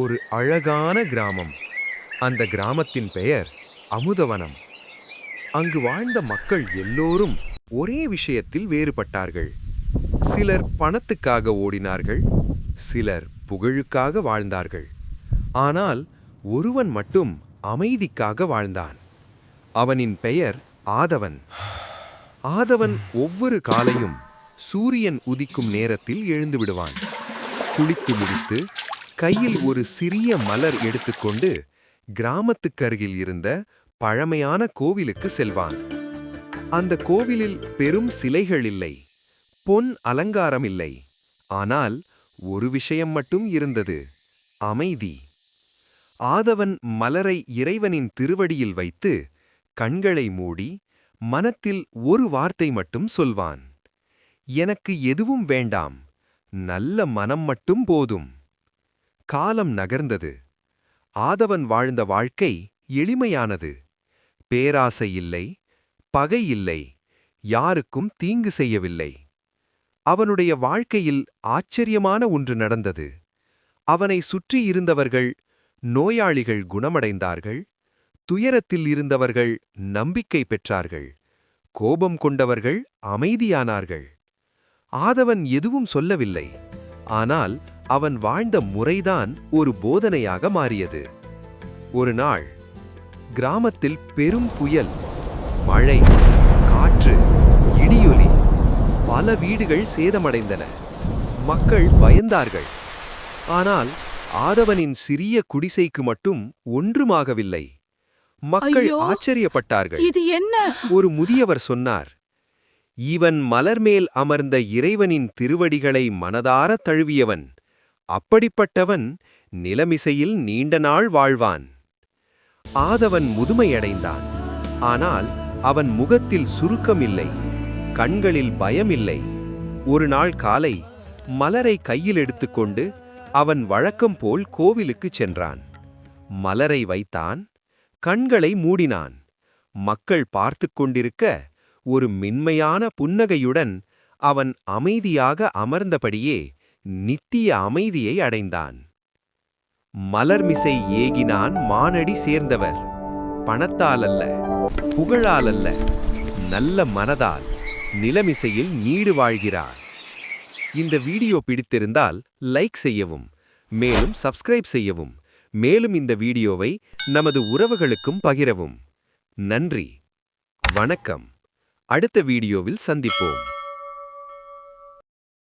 ஒரு அழகான கிராமம். அந்த கிராமத்தின் பெயர் அமுதவனம். அங்கு வாழ்ந்த மக்கள் எல்லோரும் ஒரே விஷயத்தில் வேறுபட்டார்கள். சிலர் பணத்துக்காக ஓடினார்கள் சிலர் புகழுக்காக வாழ்ந்தார்கள். ஆனால் ஒருவன் மட்டும் அமைதிக்காக வாழ்ந்தான். அவனின் பெயர் ஆதவன். ஆதவன் ஒவ்வொரு காலையும் சூரியன் உதிக்கும் நேரத்தில் எழுந்து விடுவான். குளித்து முடித்து கையில் ஒரு சிறிய மலர் எடுத்துக்கொண்டு கிராமத்துக்கருகில் இருந்த பழமையான கோவிலுக்கு செல்வான். அந்த கோவிலில் பெரும் சிலைகள் இல்லை பொன் அலங்காரம் இல்லை. ஆனால் ஒரு விஷயம் மட்டும் இருந்தது அமைதி. ஆதவன் மலரை இறைவனின் திருவடியில் வைத்து கண்களை மூடி மனத்தில் ஒரு வார்த்தை மட்டும் சொல்வான் எனக்கு எதுவும் வேண்டாம் நல்ல மனம் மட்டும் போதும். காலம் நகர்ந்தது. ஆதவன் வாழ்ந்த வாழ்க்கை எளிமையானது. பேராசை இல்லை பகை இல்லை யாருக்கும் தீங்கு செய்யவில்லை. அவனுடைய வாழ்க்கையில் ஆச்சரியமான ஒன்று நடந்தது. அவனை சுற்றி இருந்தவர்கள் நோயாளிகள் குணமடைந்தார்கள். துயரத்தில் இருந்தவர்கள் நம்பிக்கை பெற்றார்கள். கோபம் கொண்டவர்கள் அமைதியானார்கள். ஆதவன் எதுவும் சொல்லவில்லை. ஆனால் அவன் வாழ்ந்த முறைதான் ஒரு போதனையாக மாறியது. ஒரு நாள் கிராமத்தில் பெரும் புயல் மழை காற்று இடியொலி பல வீடுகள் சேதமடைந்தன. மக்கள் பயந்தார்கள். ஆனால் ஆதவனின் சிறிய குடிசைக்கு மட்டும் ஒன்றுமாகவில்லை. மக்கள்! ஆச்சரியப்பட்டார்கள். இது என்ன? ஒரு முதியவர் சொன்னார் இவன் மலர்மேல் அமர்ந்த இறைவனின் திருவடிகளை மனதார தழுவியவன். அப்படிப்பட்டவன் நிலமிசையில் நீண்ட நாள் வாழ்வான். ஆதவன் முதுமையடைந்தான். ஆனால் அவன் முகத்தில் சுருக்கமில்லை கண்களில் பயமில்லை. ஒரு நாள் காலை மலரை கையில் எடுத்துக்கொண்டு அவன் வழக்கம் போல் கோவிலுக்குச் சென்றான். மலரை வைத்தான் கண்களை மூடினான். மக்கள் பார்த்துக் கொண்டிருக்க ஒரு மின்மையான புன்னகையுடன் அவன் அமைதியாக அமர்ந்தபடியே நித்திய அமைதியை அடைந்தான். மலர்மிசை ஏகினான் மானடி சேர்ந்தவர். பணத்தால் அல்ல புகழால் அல்ல நல்ல மனதால் நிலமிசையில் நீடு வாழ்கிறார். இந்த வீடியோ பிடித்திருந்தால் லைக் செய்யவும் மேலும் சப்ஸ்கிரைப் செய்யவும் மேலும் இந்த வீடியோவை நமது உறவுகளுக்கும் பகிரவும். நன்றி வணக்கம். அடுத்த வீடியோவில் சந்திப்போம்.